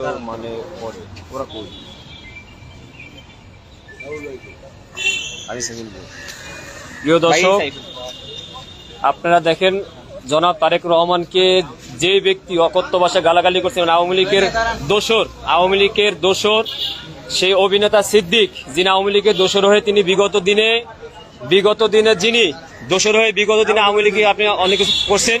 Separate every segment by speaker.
Speaker 1: মানে করে ওরা কই?
Speaker 2: প্রিয় দর্শক আপনারা দেখেন জনাব তারেক রহমানকে যে ব্যক্তি অকথ্য ভাষায় গালাগালি করছে মানে আওয়ামী লীগের দোসর আওয়ামী লীগের দোসর সেই অভিনেতা সিদ্দিক যিনি আওয়ামী লীগের দোসর হয়ে তিনি বিগত দিনে বিগত দিনে যিনি দোসর হয়ে বিগত দিনে আওয়ামী লীগে আপনি অনেক কিছু করছেন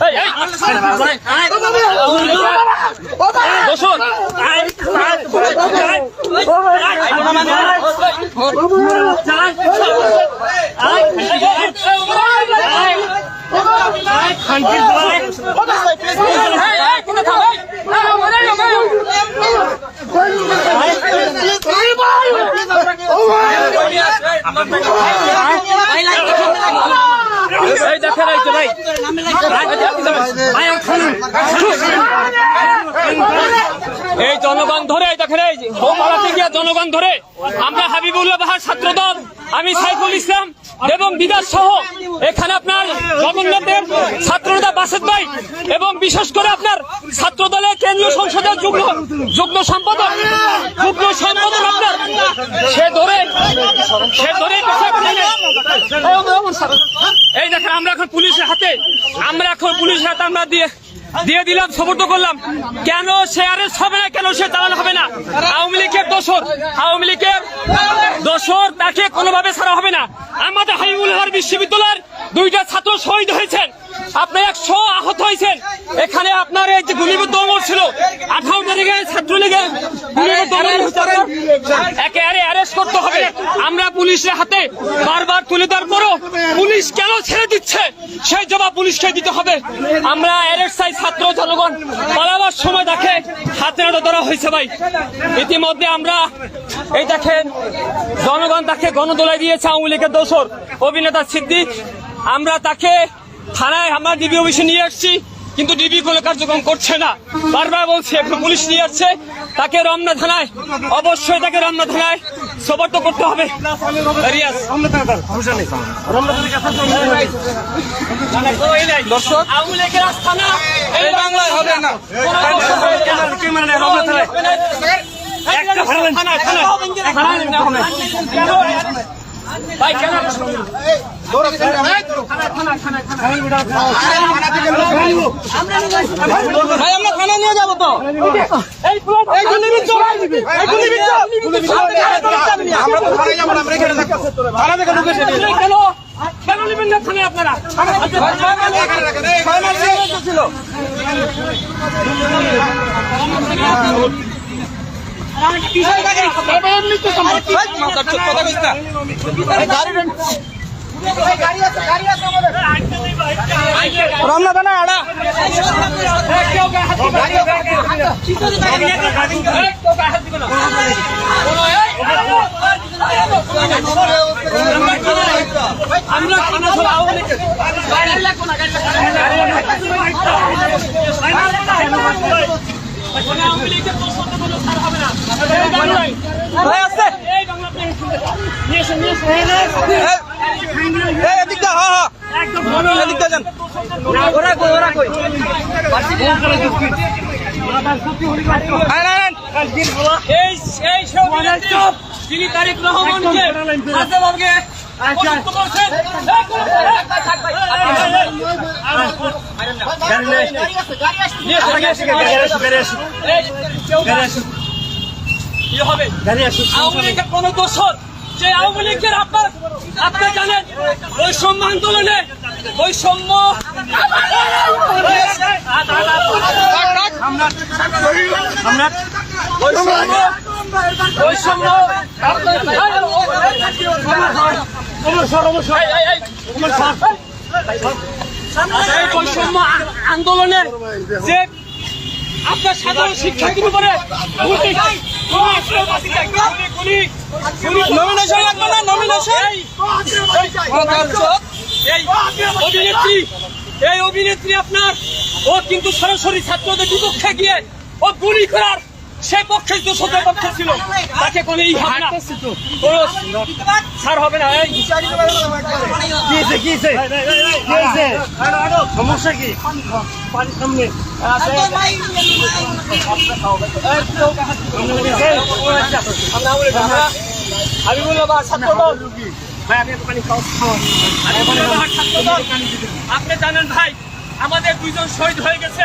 Speaker 2: এই, এই, জনগণ ধরে দেখেন এই যে পালাতে গিয়ে জনগণ ধরে। আমরা হাবিবুল্লাহ বাহার ছাত্র দল আমি সাইফুল ইসলাম এবং বিদাস সহ এখানে আপনার জগন্নাথের ছাত্রনেতা বাসেদ ভাই এবং বিশেষ করে আপনার ছাত্র দলের কেন্দ্রীয় সংসদের যুগ্ম যুগ্ম সম্পাদক যুগ্ম সম্পাদক আপনার। সে ধরে সে ধরে এই দেখেন, আমরা এখন পুলিশের হাতে, আমরা এখন পুলিশের হাতে আমরা দিয়ে দিয়ে দিলাম সমর্থ করলাম। কেন সে আরেস্ট হবে না, কেন সে চালানো হবে না? আওয়ামী লীগের দোষর, আওয়ামী লীগের দোষর তাকে কোনোভাবে ছাড়া হবে না। আমাদের হাইবুল হর বিশ্ববিদ্যালয়ের দুইটা ছাত্র শহীদ হয়েছেন। আপনার একশো আহত হয়েছেন। এখানে আপনার এই যে গুলিবিদ্ধ অমর ছিল, আঠারো তারিখে ছাত্রলীগের গুলিবিদ্ধ অমর আপনার। একেবারে অ্যারেস্ট করতে হবে। আমরা পুলিশের হাতে বারবার তুলে দেওয়ার পরও পুলিশ কেন ছেড়ে দিচ্ছে? সেই জবাব পুলিশকে দিতে হবে। আমরা চাই ছাত্র জনগণ, পালাবার সময় দেখে হাতে ধরা হয়েছে ভাই। ইতিমধ্যে আমরা এই দেখেন, জনগণ তাকে গণদোলায় দিয়েছে আওয়ামী লীগের দোষর অভিনেতা সিদ্দিক। আমরা তাকে থানায় আমরা ডিবি অফিসে নিয়ে আসছি, কিন্তু ডিবি কোনো কার্যক্রম করছে না। বারবার বলছে এখন পুলিশ নিয়ে আসছে, তাকে রমনা থানায়, অবশ্যই তাকে রমনা থানায় সবর্ত করতে হবে। দর্শক এই বাংলায় হবে না। একটা ভাই
Speaker 3: আমরা থানা নিয়ে যাব। তো। আমরা তো থানায় যাব। না, আমরা এখানে থানা থেকে ঢুকে
Speaker 2: কেন কেন নেবেন না থানায় আপনারা।
Speaker 3: ছিল রমনা থানা আড়া
Speaker 2: আমরা এই এই সব যিনি তারেক রহমানকে কোন দোষর যে আওয়ামী লীগের আপনার আপনি জানেন বৈষম্য আন্দোলনে বৈষম্য বৈষম্য বৈষম্য এই বৈষম্য আন্দোলনে যে আপনার সাধারণ শিক্ষার্থীর উপরে
Speaker 3: নমিনেশন লাগবে না নমিনেশন
Speaker 2: অভিনেত্রী এই অভিনেত্রী আপনার ও কিন্তু সরাসরি ছাত্রদের বিপক্ষে গিয়ে ও গুলি করার সে পক্ষে দোষদের পক্ষে ছিল তাকে কোনো এই হবে না ছাড় হবে না এই
Speaker 3: সমস্যা কি
Speaker 2: আমি বললাম আমি আপনি জানেন ভাই আমাদের দুইজন শহীদ হয়ে গেছে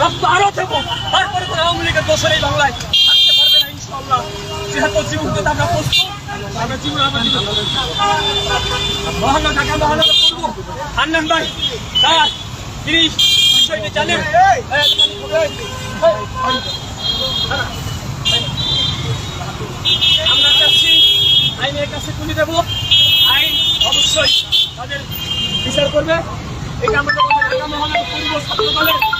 Speaker 2: রক্ত আরও দেবো তারপরে কোনো আওয়ামী লীগের দোষর এই বাংলায় থাকতে পারবে না ইনশাল্লাহ যেহেতু জীবন দিতে আমরা প্রস্তুত আমরা জীবন আমরা জীবন মহানগর ঢাকা মহানগর করব হান্নান ভাই তার তিনি বিষয়টি জানেন। আমরা চাচ্ছি আইনের কাছে তুলে দেবো। আইন অবশ্যই তাদের বিচার করবে। এটা আমাদের ঢাকা মহানগর পূর্ব ছাত্র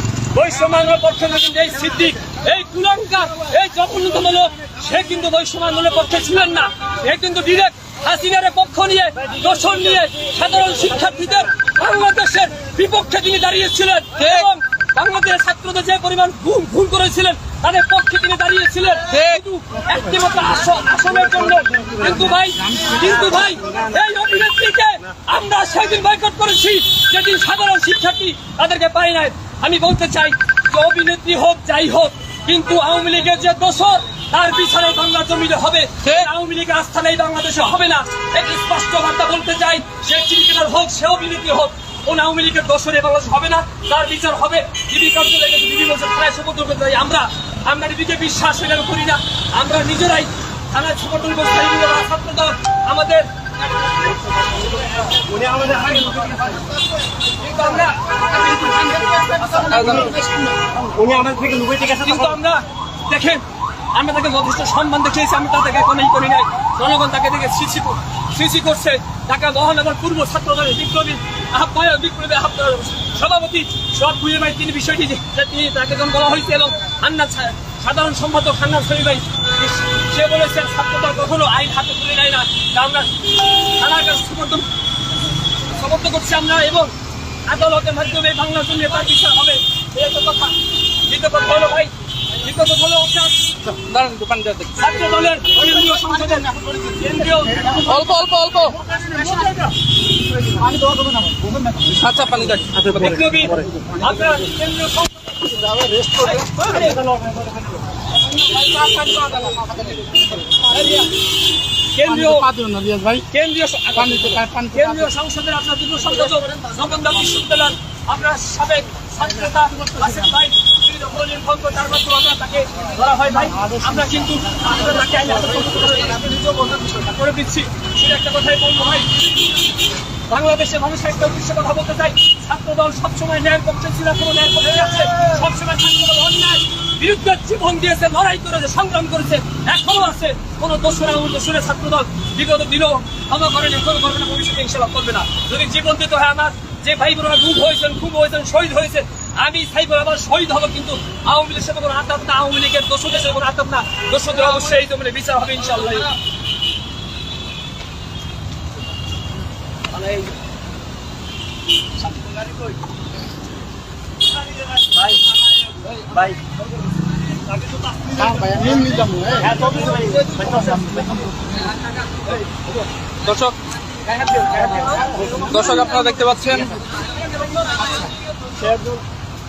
Speaker 2: কিন্তু এই সিদ্দিক এই কুলঙ্কার এই জঘন্যতম লোক সে কিন্তু পক্ষে ছিলেন না। কিন্তু ডিরেক্ট হাসিনার পক্ষ নিয়ে দোষণ নিয়ে সাধারণ শিক্ষার্থীদের বাংলাদেশের বিপক্ষে তিনি দাঁড়িয়েছিলেন এবং বাংলাদেশের ছাত্রদের যে পরিমাণ ঘুম ঘুম করেছিলেন তাদের পক্ষে তিনি দাঁড়িয়েছিলেন। কিন্তু একটি মাত্র আস- আসনের জন্য কিন্তু ভাই কিন্তু ভাই এই অভিনেত্রীকে আমরা সেদিন বয়কট করেছি যেদিন সাধারণ শিক্ষার্থী তাদেরকে পাই নাই। আমি বলতে চাই যে অভিনেত্রী হোক যাই হোক কিন্তু আওয়ামী লীগের যে দোষর তার বিচারে বাংলা জমিনে হবে। আওয়ামী লীগের আস্থা নেই বাংলাদেশে হবে না। একটি স্পষ্ট বার্তা বলতে চাই সে ক্রিকেটার হোক সে অভিনেত্রী হোক কোন আওয়ামী লীগের দোষরে বাংলাদেশ হবে না। তার বিচার হবে। ডিবি কার্যালয়ে ডিবি বলছে থানায় সমর্থন করতে চাই আমরা আমরা ডিবিকে বিশ্বাস এটা করি না। আমরা নিজেরাই থানায় সমর্থন করতে চাই আমাদের
Speaker 3: উনি আমাদের থেকে লুকাইতে গেছে
Speaker 2: কিন্তু আমরা দেখেন আমরা তাকে যথেষ্ট সম্মান দেখিয়েছি আমি তাদেরকে কোনোই করি নাই। জনগণ তাকে দেখে সিসি সিসি করছে। ঢাকা মহানগর পূর্ব ছাত্র দলের বিপ্লবী সভাপতি সব বুঝে ভাই, তিনি বিষয়টি তিনি তাকে যখন বলা হয়েছে, এবং হান্নান সা- সাধারণ সম্পাদক হান্নান শরীফ ভাই, সে বলেছেন ছাত্রদল কখনো আইন হাতে তুলে নেয় না। আমরা থানার কাছে সমর্থন সমর্থন করছি আমরা, এবং আদালতের মাধ্যমে বাংলার জন্য বিচার হবে। এই কথা। দ্বিতীয় কথা হলো ভাই কথা হলো আপনার
Speaker 3: দাঁড়ান দোকান দেখি।
Speaker 2: ছাত্র দলের কেন্দ্রীয় সংসদের কেন্দ্রীয়
Speaker 3: অল্প অল্প অল্প। আচ্ছা পানি দেখ
Speaker 2: আপনার কেন্দ্রীয় কেন্দ্রীয় কেন্দ্রীয় কেন্দ্রীয় সংসদের আপনার যুব সংসদ জগন্নাথ বিশ্ববিদ্যালয় আপনার সাবেক ছাত্রতা আসিফ ভাই। বাংলাদেশের মানুষের একটা উদ্দেশ্যে কথা বলতে চাই। ছাত্র দল সবসময় ন্যায়ের পক্ষে ছিল বিরুদ্ধে জীবন দিয়েছে, লড়াই করেছে, সংগ্রাম করেছে, এখনও আছে। কোনো দোষরা ছাত্র দল বিগত দিনও ক্ষমা করেন এখনও করবে না ভবিষ্যতে ইনশাল্লাহ করবে না। যদি জীবন দিতে হয় আমার, যে ভাই বোনেরা গুম হয়েছেন খুব হয়েছেন, শহীদ হয়েছে আমি সাইবার আবার শহীদ হব কিন্তু আওয়ামী লীগের সাথে কোনো আতাপ না আওয়ামী লীগের দোষদের সাথে কোনো আতাপ না। দোষদের অবশ্যই জমিনে বিচার হবে ইনশাল্লাহ মানে
Speaker 3: দর্শক দর্শক আপনারা দেখতে পাচ্ছেন।